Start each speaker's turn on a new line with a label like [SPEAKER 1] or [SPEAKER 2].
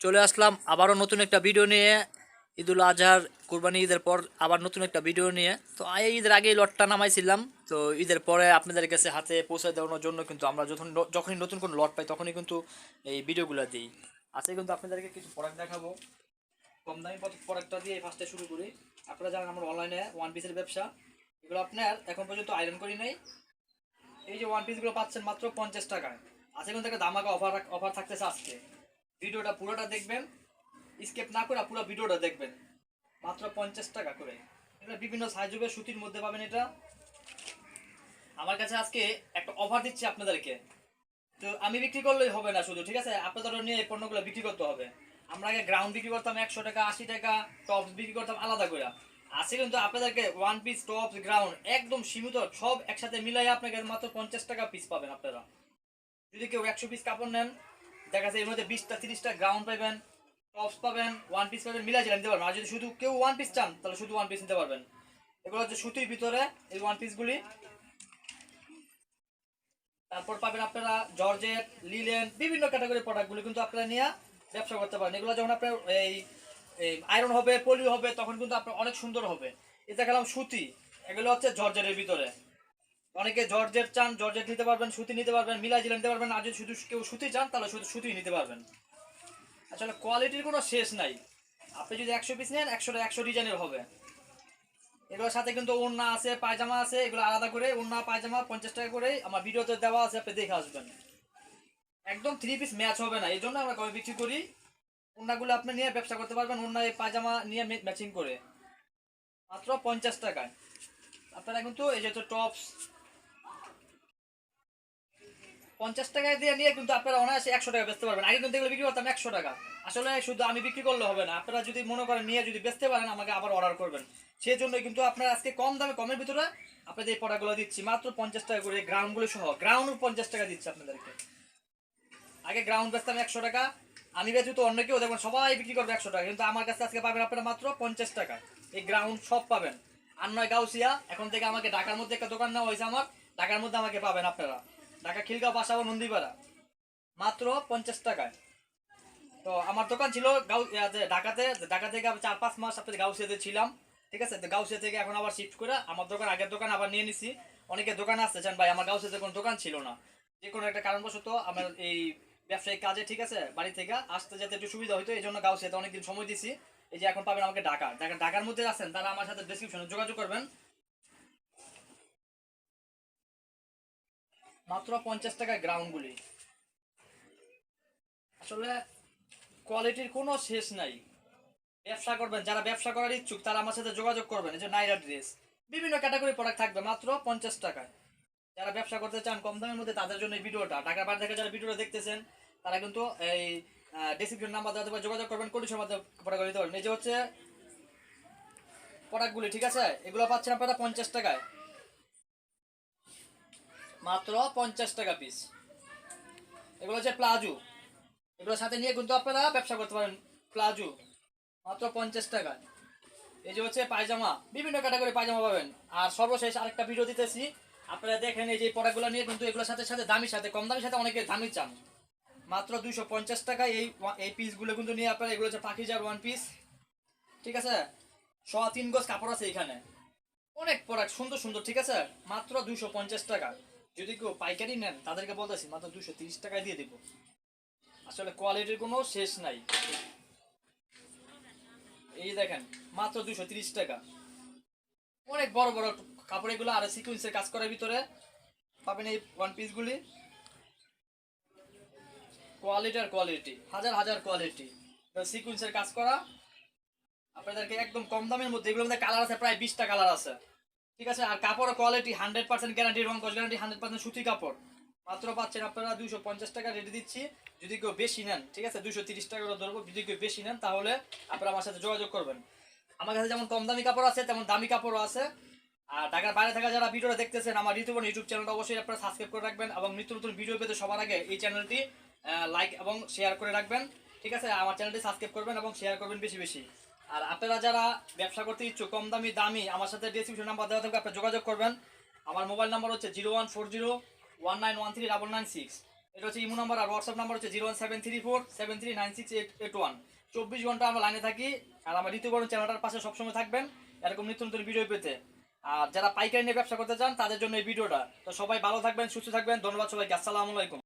[SPEAKER 1] চলে আসলাম আবারও নতুন একটা ভিডিও নিয়ে। ঈদুল আজহার কুরবানি ঈদের পর আবার নতুন একটা ভিডিও নিয়ে। তো ঈদের আগে লটটা নামাইছিলাম। তো ঈদের পরে আপনাদের কাছে হাতে পৌঁছে দেওয়ানোর জন্য কিন্তু আমরা যখন যখনই নতুন কোনো লট পাই তখনই কিন্তু এই ভিডিওগুলো দিই। আজকে কিন্তু আপনাদেরকে কিছু প্রোডাক্ট দেখাবো। কম দামি প্রোডাক্টটা দিয়ে ফার্স্টে শুরু করি। আপনারা জানেন আমার অনলাইনে ওয়ান পিসের ব্যবসা। এগুলো আপনার এখন পর্যন্ত আয়রন করি নাই। এই যে ওয়ান পিসগুলো পাচ্ছেন মাত্র পঞ্চাশ টাকায়। আজকে কিন্তু একটা দামাকা অফার অফার থাকতেছে আজকে। ভিডিওটা পুরোটা দেখবেন। স্কেপ না করে পুরো ভিডিওটা দেখবেন। মাত্র পঞ্চাশ টাকা করে। এটা বিভিন্ন সাইজবে সুতির মধ্যে পাবেন এটা। আমার কাছে আজকে একটা অফার দিচ্ছি আপনাদেরকে। তো আমি বিক্রি করলেই হবে না শুধু, ঠিক আছে? আপনাদেরও নিয়ে এই পণ্যগুলো বিক্রি করতে হবে। আমরা আগে গ্রাউন্ড বিক্রি করতাম একশো টাকা, আশি টাকা টপস বিক্রি করতাম আলাদা করে। আছে কিন্তু আপনাদেরকে ওয়ান পিস টপস গ্রাউন্ড একদম সীমিত, সব একসাথে মিলাই আপনাকে মাত্র পঞ্চাশ টাকা পিস পাবেন আপনারা। যদি কেউ একশো পিস কাপড় নেন দেখা যায় এর মধ্যে বিশটা, তিরিশটা গ্রাউন্ড পাবেন টপস পাবেন ওয়ান পিস পাবেন, মিলাই নিতে পারবেন। আর যদি শুধু কেউ ওয়ান পিস চান, তাহলে শুধু ওয়ান পিস নিতে পারবেন। এগুলো হচ্ছে সুতির ভিতরে এই ওয়ান পিসগুলি তারপর পাবেন আপনারা জর্জেট, লিলেন, বিভিন্ন ক্যাটাগরি প্রোডাক্টগুলো কিন্তু আপনারা নিয়ে ব্যবসা করতে পারেন। এগুলো যখন আপনার এই আয়রন হবে, পলি হবে, তখন কিন্তু আপনার অনেক সুন্দর হবে। এটা গেলাম সুতি, এগুলো হচ্ছে জর্জেটের ভিতরে। অনেকে জর্জেট চান, জর্জেট নিতে পারবেন, সুতি নিতে পারবেন, মিলাই জিলা নিতে পারবেন। আর যদি শুধু কেউ সুতি চান, তাহলে শুধু সুতি নিতে পারবেন। আসলে কোয়ালিটির কোনো শেষ নাই। আপনি যদি একশো পিস নেন একশো একশো ডিজাইনের হবে। এগুলোর সাথে কিন্তু ওড়না আছে, পায়জামা আছে, এগুলো আলাদা করে ওড়না, পায়জামা পঞ্চাশ টাকা করে আমার ভিডিওতে দেওয়া আছে, আপনি দেখে আসবেন। একদম থ্রি পিস ম্যাচ হবে না। এই জন্য আমরা কবে বিক্রি করি? ওড়নাগুলো আপনি নিয়ে ব্যবসা করতে পারবেন, ওড়না, এই পায়জামা নিয়ে ম্যাচিং করে। মাত্র পঞ্চাশ টাকায়। আপনারা কিন্তু এই যে টপস পঞ্চাশ টাকায় দিয়ে নিয়ে কিন্তু আপনারা অনায়াসে একশো টাকা বেচতে পারবেন। আগে কিন্তু এগুলো বিক্রি করতাম একশো টাকা। আসলে শুধু আমি বিক্রি করলে হবে না, আপনারা যদি মনে করেন নিয়ে যদি বেচতে পারেন, আমাকে আবার অর্ডার করবেন। সেই জন্যই কিন্তু আপনারা আজকে কম দামে, কমের ভিতরে আপনাদের এই প্রোডাক্টগুলো দিচ্ছি। মাত্র পঞ্চাশ টাকা করে গ্রাউন্ডগুলো সহ গ্রাউন্ড পঞ্চাশ টাকা দিচ্ছি আপনাদেরকে। আগে গ্রাউন্ড বেচতাম একশো টাকা, আমি বেচি তো অন্য কেউ, দেখবেন সবাই বিক্রি করবে একশো টাকা। কিন্তু আমার কাছে আজকে পাবেন আপনারা মাত্র পঞ্চাশ টাকা। এই গ্রাউন্ড সব পাবেন। আর নয় গাউসিয়া, এখন থেকে আমাকে ঢাকার মধ্যে একটা দোকান নেওয়া হয়েছে আমার, ঢাকার মধ্যে আমাকে পাবেন আপনারা। ঢাকা খিলগাঁও পাশাবো নন্দীপাড়া। মাত্র পঞ্চাশ টাকায়। তো আমার দোকান ছিল গাউ ঢাকাতে ঢাকা থেকে আমি চার পাঁচ মাস আপনাদের গাউসিয়াতে ছিলাম। ঠিক আছে? তো গাউসিয়া থেকে এখন আবার শিফট করে আমার দোকান, আগের দোকান আবার নিয়ে নিছি। অনেকে দোকান আসতে চান ভাই, আমার গাউসিয়াতে কোনো দোকান ছিল না। যে কোনো একটা কারণবশত আমার এই ব্যবসায়িক কাজে, ঠিক আছে, বাড়ি থেকে আসতে যেতে একটু সুবিধা হতো এই জন্য গাউসিয়াতে অনেকদিন সময় দিছি। এই যে এখন পাবেন আমাকে ঢাকা। ঢাকা ঢাকার মধ্যে আছেন, তারা আমার সাথে ডিসক্রিপশনে যোগাযোগ করবেন। মাত্র পঞ্চাশ টাকায় গ্রাউন্ডগুলি আসলে কোয়ালিটির কোনো শেষ নাই। ব্যবসা করবেন, যারা ব্যবসা করার ইচ্ছুক, তারা আমার সাথে যোগাযোগ করবেন, এই যে নাইরা ড্রেস বিভিন্ন ক্যাটাগরি প্রোডাক্ট থাকবে, মাত্র পঞ্চাশ টাকায়। যারা ব্যবসা করতে চান কম দামের মধ্যে, তাদের জন্য এই ভিডিওটা। ঢাকার বাইরে থেকে যারা ভিডিওটা দেখতেছেন, তারা কিন্তু এই ডিসক্রিপশন নাম্বার দেওয়া যোগাযোগ করবেন কন্ডিশন মাধ্যমে প্রোডাক্ট পারবেন। এই যে হচ্ছে প্রোডাক্টগুলি ঠিক আছে? এগুলো পাচ্ছেন আপনারা পঞ্চাশ টাকায়। মাত্র পঞ্চাশ টাকা পিস এগুলো হচ্ছে প্লাজো এগুলোর সাথে নিয়ে কিন্তু আপনারা ব্যবসা করতে পারেন প্লাজো মাত্র পঞ্চাশ টাকা। এই যে হচ্ছে পায়জামা। বিভিন্ন ক্যাটাগরি পায়জামা পাবেন। আর সর্বশেষ আরেকটা ভিডিও দিতেছি। আপনারা দেখেন এই যে প্রোডাক্টগুলো নিয়ে কিন্তু এগুলোর সাথে সাথে দামির সাথে, কম দামির সাথে অনেকে দামি চান। মাত্র দুইশো পঞ্চাশ টাকায় এই এই পিসগুলো কিন্তু নিয়ে আপনারা এগুলো হচ্ছে পাখিজার ওয়ান পিস ঠিক আছে? সোয়া তিন গজ কাপড় আছে এখানে। অনেক প্রোডাক্ট সুন্দর সুন্দর। ঠিক আছে? মাত্র দুশো পঞ্চাশ টাকা। যদি কেউ পাইকারি নেন, তাদেরকে বলতেছি, মাত্র দুশো তিরিশ টাকায় দিয়ে দেবো। আসলে কোয়ালিটির কোনো শেষ নাই। এই দেখেন, মাত্র দুশো তিরিশ টাকা। অনেক বড় বড় কাপড় এগুলো আর সিকুয়েন্সের কাজ করার ভিতরে পাবেন এই ওয়ান পিসগুলি কোয়ালিটি আর কোয়ালিটি হাজার হাজার কোয়ালিটি সিকুয়েন্সের কাজ করা, আপনাদেরকে একদম কম দামের মধ্যে, এগুলোর মধ্যে কালার আছে, প্রায় বিশটা কালার আছে। ঠিক আছে, আর কাপড়ের কোয়ালিটি হান্ড্রেড পার্সেন্ট গ্যারান্টি রং কস গ্যারান্টি হান্ড্রেড পার্সেন্ট সুতি কাপড়। মাত্র পাচ্ছেন আপনারা দুশো পঞ্চাশ টাকা রেডি দিচ্ছি। যদি কেউ বেশি নেন, ঠিক আছে দুশো তিরিশ টাকা ধরবো। যদি কেউ বেশি নেন, তাহলে আপনারা আমার সাথে যোগাযোগ করবেন। আমার কাছে যেমন কম দামি কাপড় আছে, তেমন দামি কাপড়ও আছে। আর ঢাকার বাইরে থাকা যারা ভিডিওটা দেখতেছেন, আমার ঋতুবন ইউটিউব চ্যানেলটা অবশ্যই আপনারা সাবস্ক্রাইব করে রাখবেন এবং নিত্য নতুন ভিডিও পেতে সবার আগে এই চ্যানেলটি লাইক এবং শেয়ার করে রাখবেন। ঠিক আছে, আমার চ্যানেলটি সাবস্ক্রাইব করবেন এবং শেয়ার করবেন বেশি বেশি। আর আপনারা যারা ব্যবসা করতে ইচ্ছুক, কম দামি দামি, আমার সাথে ডিসক্রিপশন নাম্বার দেওয়া থাকবে আপনারা যোগাযোগ করবেন। আমার মোবাইল নাম্বার হচ্ছে zero one four zero one nine one three double nine six এটা হচ্ছে ইমো নাম্বার আর হোয়াটসঅ্যাপ নাম্বার হচ্ছে zero one seven three four seven three nine six eight eight one চব্বিশ ঘণ্টা আমরা লাইনে থাকি, আর আমার ঋতুবরণ চ্যানেলটার পাশে সবসময় থাকবেন, এরকম নিত্য নতুন ভিডিও পেতে। আর যারা পাইকারি নিয়ে ব্যবসা করতে চান, তাদের জন্য এই ভিডিওটা তো সবাই ভালো থাকবেন, সুস্থ থাকবেন, ধন্যবাদ সবাইকে, আসসালামু আলাইকুম।